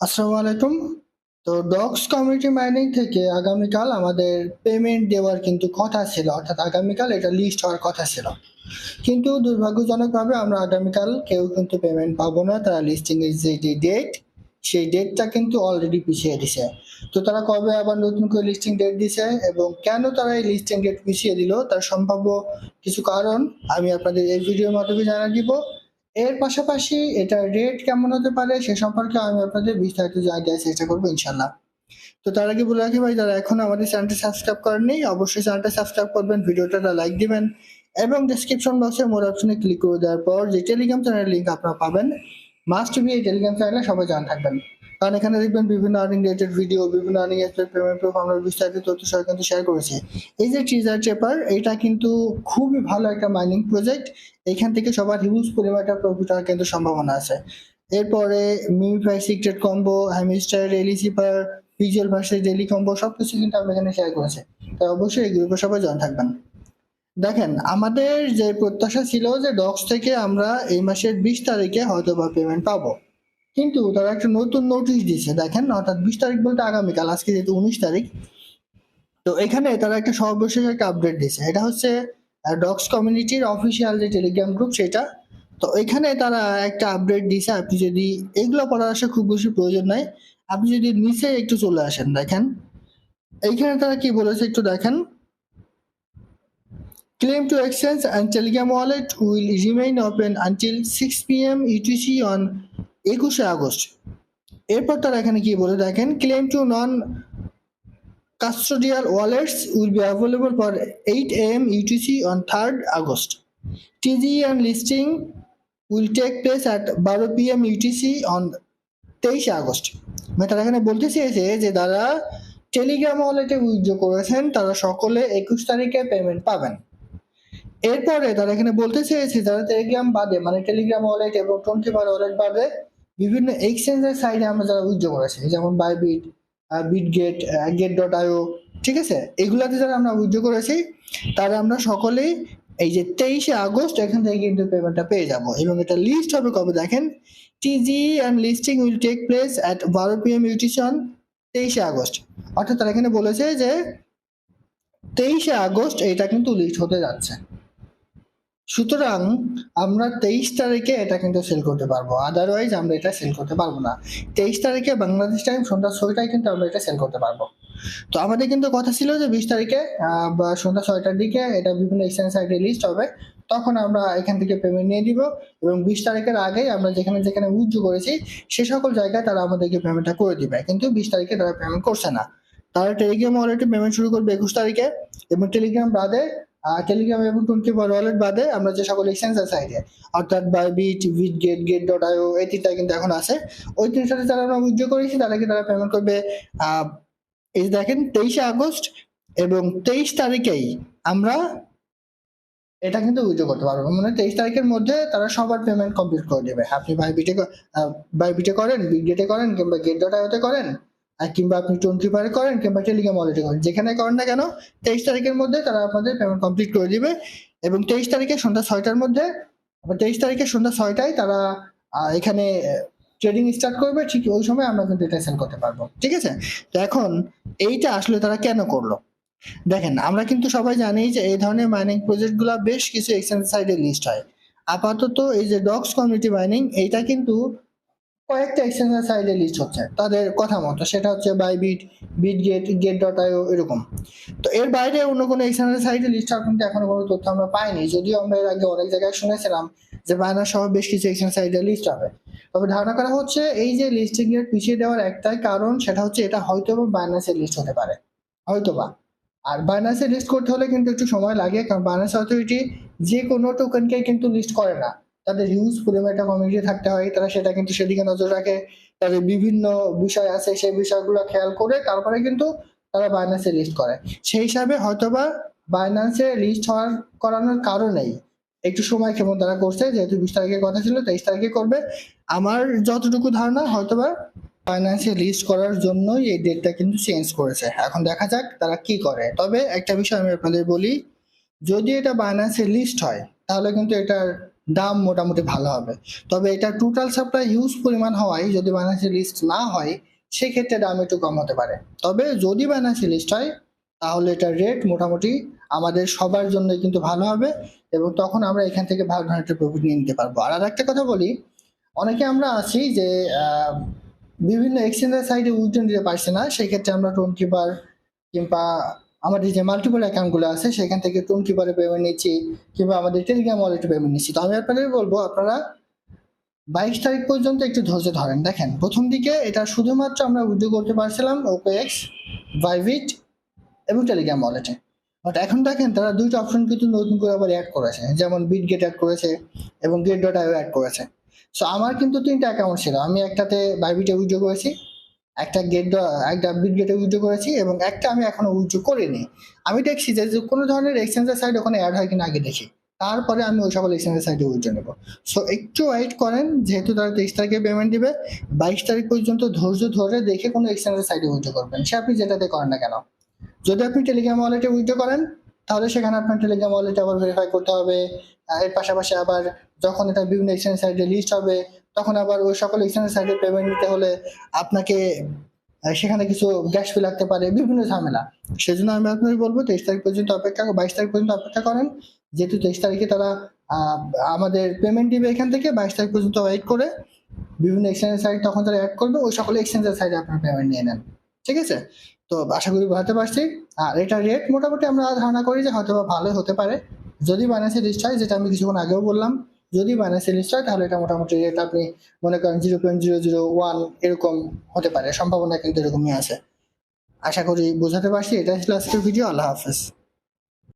আসসালামু আলাইকুম। তো ডগস কমিউনিটি মাইনিং থেকে আগামীকাল আমাদের পেমেন্ট দেওয়ার কিন্তু কথা ছিল। অর্থাৎ আগামীকাল এটা লিস্ট হওয়ার কথা ছিল। কিন্তু দুর্ভাগ্যজনকভাবে আমরা আগামীকাল কেউ কিন্তু পেমেন্ট পাবো না। তারা লিস্টিং এর যে ডেট সেই ডেটটা কিন্তু অলরেডি পিছিয়ে দিছে। তো তারা কবে আবার নতুন করে লিস্টিং ডেট দিছে এবং কেন তারা এই লিস্টিং ডেট পিছিয়ে দিল, তার সম্ভাব্য কিছু কারণ আমি আপনাদের এই ভিডিওর মাধ্যমে জানা দিব। এর পাশাপাশি এটা রেট কেমন হতে পারে সে সম্পর্কে আমি আপনাদের বিস্তারিত দেওয়ার চেষ্টা করব ইনশাল্লাহ তো তার আগে বলে রাখি ভাই, যারা এখন আমাদের চ্যানেলটা সাবস্ক্রাইব করেননি, অবশ্যই চ্যানেলটা সাবস্ক্রাইব করবেন, ভিডিওটা লাইক দিবেন এবং ডিসক্রিপশন বক্সে মোর অপশনে ক্লিক করে দেওয়ার পর যে টেলিগ্রাম চ্যানেলের লিঙ্ক আপনারা পাবেন মাস্ট বি এই টেলিগ্রাম চ্যানেলে সবাই জানা থাকবেন। কারণ এখানে দেখবেন বিভিন্ন আর্নিং রিলেটেড ভিডিও বিভিন্ন আর্নিং এক্সপেক্ট পেমেন্ট প্রুফ আমরা বিস্তারিত তথ্য সহ কিন্তু শেয়ার করেছি। এই যে ট্রিজার চেপার এটা কিন্তু খুবই ভালো একটা মাইনিং প্রজেক্ট এখান থেকে সবার হিউজ পরিমাণ একটা প্রফিট হওয়ার কিন্তু সম্ভাবনা আছে। এরপরে MemeFi secret combo Hamster rally cipher PGL versus daily combo সব কিছু কিন্তু আমরা এখানে শেয়ার করেছি। তাই অবশ্যই এই গ্রুপে সবাই জয়েন থাকবেন। দেখেন, আমাদের যে প্রত্যাশা ছিল যে ডক্স থেকে আমরা এই মাসের বিশ তারিখে হয়তো বা পেমেন্ট পাবো। কিন্তু তারা একটা নতুন নোটিশ দিয়েছে। দেখেন অর্থাৎ বিশ তারিখ বলতে আগামীকাল, আজকে যেহেতু উনিশ তারিখ, তো এখানে তারা একটা সর্বশেষ একটা আপডেট দিয়েছে। এটা হচ্ছে ডক্স কমিউনিটির অফিসিয়াল যে টেলিগ্রাম গ্রুপ সেটা, তো এখানে তারা একটা আপডেট দিয়েছে। আপনি যদি এগুলো পড়ার আসা খুব বেশি প্রয়োজন নাই, আপনি যদি নিচে একটু চলে আসেন, দেখেন। এইখানে তারা কি বলেছে একটু দেখেন। Claim to exchange and Telegram wallet will remain open until 6 p.m. UTC on একুশে আগস্ট এরপর তারা এখানে কি বলে দেখেন claim to non custodial wallets will be available for 8 a.m. UTC on 3rd August. TGE and listing will take place at 12 p.m. UTC on 23 August মানে তারা এখানে বলতে চেয়েছে যে যারা টেলিগ্রাম ওয়ালেটে উইথড্র করেছেন, তারা সকলে একুশ তারিখে পেমেন্ট পাবেন এরপরে তারা এখানে বলতে চেয়েছে, যারা টেলিগ্রাম বাদে মানে টেলিগ্রাম ওয়ালেট এবং টোয়েন্টি বার ওয়ালেট বাদে বিভিন্ন এক্সচেঞ্জের সাইডে আমরা যারা উইথড্র করেছি যেমন বাইবিট বিট গেট ডট আইও ঠিক আছে? এগুলাতে যারা আমরা উইথড্র করেছি, তারা আমরা সকলেই এই যে তেইশে আগস্ট এখান থেকে কিন্তু পেমেন্টটা পেয়ে যাব। এবং এটা লিস্ট হবে কবে দেখেন? TG and listing will take place at বারো পি এম ইউটিশন তেইশে আগস্ট। অর্থাৎ তারা এখানে বলেছে যে, তেইশে আগস্ট এটা কিন্তু লিস্ট হতে যাচ্ছে। সুতরাং আমরা তেইশ তারিখে এটা কিন্তু সেল করতে পারব। আদারওয়াইজ আমরা এটা সেল করতে পারব না। তেইশ তারিখে বাংলাদেশ টাইম সন্ধ্যা ছয়টায় কিন্তু আমরা এটা সেল করতে পারব। তো আমাদের কিন্তু কথা ছিল যে বিশ তারিখে বা সন্ধ্যা ছয়টার দিকে এটা বিভিন্ন এক্সচেঞ্জ সাইটে লিস্ট হবে। তখন আমরা এখান থেকে পেমেন্ট নিয়ে দিব এবং বিশ তারিখের আগেই আমরা যেখানে যেখানে উজ্জু করেছি, সে সকল জায়গায় তারা আমাদেরকে পেমেন্টটা করে দিবে। কিন্তু বিশ তারিখে তারা পেমেন্ট করছে না। তারা টেলিগ্রাম ওয়ালেটে পেমেন্ট শুরু করবে একুশ তারিখে এবং টেলিগ্রাম বাদে টেলিগ্রাম এবং টোয়েন্টি ফোর ওয়ালেট বাদে আমরা যে সকল এক্সচেঞ্জ সাইটে অর্থাৎ Bybit Bitget Gate dot IO এই তিনটা কিন্তু এখন আছে। ওই তিনটাতে যারা আমরা উজ্জু করেছি তাদেরকে তারা পেমেন্ট করবে? এই দেখেন, তেইশে আগস্ট এবং তেইশ তারিখেই আমরা এটা কিন্তু উইথড্র করতে পারব। মানে তেইশ তারিখের মধ্যে তারা সবার পেমেন্ট কমপ্লিট করে দেবে। আপনি বাইবিটে বাইবিটে করেন বিগেটে করেন কিংবা গেট ডট আইওতে করেন কিংবা আপনি টোয়েন্টি ফাইভে করেন কিংবা টেলিগ্রাম ওয়ালেটে করেন। যেখানে করেন না কেন, তেইশ তারিখের মধ্যে তারা আপনাদের পেমেন্ট কমপ্লিট করে দিবে এবং তেইশ তারিখে সন্ধ্যা ছয়টার মধ্যে তেইশ তারিখে সন্ধ্যা ছয়টায় তারা এখানে ট্রেডিং স্টার্ট করবে, ঠিক ওই সময় আমরা কিন্তু এটা সেল করতে পারব। ঠিক আছে? তো এখন এইটা আসলে তারা কেন করল? দেখেন, আমরা কিন্তু সবাই জানি যে এই ধরনের মাইনিং প্রজেক্টগুলো বেশ কিছু এক্সচেঞ্জ সাইডে লিস্ট হয়। আপাতত এই যে ডক্স কমিউনিটি মাইনিং এইটা কিন্তু কয়েকটা এক্সচেঞ্জের সাইডে লিস্ট হচ্ছে, তাদের কথা মতো। সেটা হচ্ছে Bybit Bitget Gate dot IO এরকম। তো এর বাইরে অন্য কোনো এক্সচেঞ্জের সাইডে লিস্ট হওয়ার কিন্তু এখনও কোনো তথ্য আমরা পাইনি। যদিও আমরা এর আগে অনেক জায়গায় শুনেছিলাম যে বায়নার সহ বেশ কিছু এক্সচেঞ্জ সাইডে লিস্ট হবে। তবে ধারণা করা হচ্ছে এই যে লিস্টিং এর পিছিয়ে দেওয়ার একটাই কারণ, সেটা হচ্ছে এটা হয়তো বা বাইনান্সের লিস্ট হতে পারে। হয়তো বা আর বাইনান্সে লিস্ট করতে হলে কিন্তু একটু সময় লাগে, কারণ বাইনান্স অথরিটি যে কোনো টোকেনকে কিন্তু লিস্ট করে না। তাদের হিউজ পরিমাণ একটা কমিউনিটি থাকতে হয়, তারা সেটা কিন্তু সেদিকে নজর রাখে। তাদের বিভিন্ন বিষয় আছে, সেই বিষয়গুলো খেয়াল করে তারপরে কিন্তু তারা বাইনান্সে লিস্ট করে। সেই হিসাবে হয়তোবা বাইনান্সে লিস্ট হওয়ার করানোর কারণেই একটু সময় কেমন তারা করছে, যেহেতু বিশ তারিখের কথা ছিল, তেইশ তারিখে করবে। আমার যতটুকু ধারণা হয়তোবা ফাইন্যান্সে লিস্ট করার জন্যই এই ডেটটা কিন্তু চেঞ্জ করেছে। এখন দেখা যাক তারা কি করে। তবে একটা বিষয় আমি আপনাদের বলি, যদি এটা বাইন্যান্সে লিস্ট হয়, তাহলে কিন্তু এটার দাম মোটামুটি ভালো হবে। তবে এটা টোটাল সাপ্লাই হিউজ পরিমাণ হওয়ায় যদি বাইন্যান্সের লিস্ট না হয়, সেক্ষেত্রে দাম একটু কম হতে পারে। তবে যদি বাইন্যান্সের লিস্ট হয়, তাহলে এটার রেট মোটামুটি আমাদের সবার জন্য কিন্তু ভালো হবে এবং তখন আমরা এখান থেকে ভালো ধরনের একটা প্রফিট নিয়ে নিতে পারব। আর একটা কথা বলি, অনেকে আমরা আছি যে বিভিন্ন এক্সচেঞ্জের সাইডে উইথড্র দিতে পারছে না, সেক্ষেত্রে আমরা টোন কিপার কিংবা আমাদের যে মাল্টিপল অ্যাকাউন্টগুলো আছে, সেখান থেকে টোন কিপারে পেমেন্ট নিচ্ছি কিংবা আমাদের টেলিগ্রাম ওয়ালেটে পেমেন্ট নিচ্ছি। তো আমি আপনাদের বলব, আপনারা বাইশ তারিখ পর্যন্ত একটু ধৈর্য ধরেন। দেখেন, প্রথম দিকে এটা শুধুমাত্র আমরা উইথড্র করতে পারছিলাম ওপেক্স ভাইভিট এবং টেলিগ্রাম ওয়ালেটে বাট এখন দেখেন, তারা দুইটা অপশন কিন্তু নতুন করে আবার অ্যাড করেছে। যেমন বিট গেট অ্যাড করেছে এবং গেট ডট আইও অ্যাড করেছে। সো আমার কিন্তু তিনটা অ্যাকাউন্ট ছিল। আমি একটাতে বাইবিটে উইথড্র করেছি একটা গেট একটা বিট গেটে উইথড্র করেছি এবং একটা আমি এখনও উইথড্র করিনি। আমি দেখছি যে কোনো ধরনের এক্সচেঞ্জের সাইড ওখানে অ্যাড হয় কিনা আগে দেখি। তারপরে আমি ওই সকল এক্সচেঞ্জের সাইডে উইথড্র নেব। সো একটু ওয়েট করেন, যেহেতু তারা তেইশ তারিখে পেমেন্ট দিবে, বাইশ তারিখ পর্যন্ত ধৈর্য ধরে দেখে কোনো এক্সচেঞ্জের সাইডে উইথড্র করবেন। সে আপনি যেটাতে করেন না কেন? যদি আপনি টেলিগ্রাম ওয়ালেটে উইথড্র করেন, তাহলে সেখানে আপনার টেলিগ্রাম ওয়ালেটে আবার ভেরিফাই করতে হবে। এর পাশাপাশি আবার যখন এটা বিভিন্ন এক্সচেঞ্জ সাইডে লিস্ট হবে তখন আবার ওই সকল এক্সচেঞ্জ সাইডে পেমেন্ট নিতে হলে আপনাকে সেখানে কিছু গ্যাস ফি লাগতে পারে, বিভিন্ন ঝামেলা। সেজন্য আমি আপনাকে বলব তেইশ তারিখ পর্যন্ত অপেক্ষা বাইশ তারিখ পর্যন্ত অপেক্ষা করেন। যেহেতু তেইশ তারিখে তারা আমাদের পেমেন্ট দিবে এখান থেকে, বাইশ তারিখ পর্যন্ত ওয়েট করে বিভিন্ন এক্সচেঞ্জের সাইড তখন তারা অ্যাড করবে, ওই সকল এক্সচেঞ্জের সাইডে আপনার পেমেন্ট নিয়ে নেন। ঠিক আছে? তো আশা করি বুঝাতে পারছি। আর এটা রেট মোটামুটি আমরা ধারণা করি যে হয়তো ভালোই হতে পারে। যদি লিস্ট হয় যেটা আমি কিছুক্ষণ আগেও বললাম যদি মাইনাস লিস্ট হয়, তাহলে এটা মোটামুটি রেট আপনি মনে করেন zero point zero zero one এরকম হতে পারে। সম্ভাবনা কিন্তু এরকমই আছে। আশা করি বোঝাতে পারছি। এটা ছিল আজকের ভিডিও আল্লাহ হাফেজ।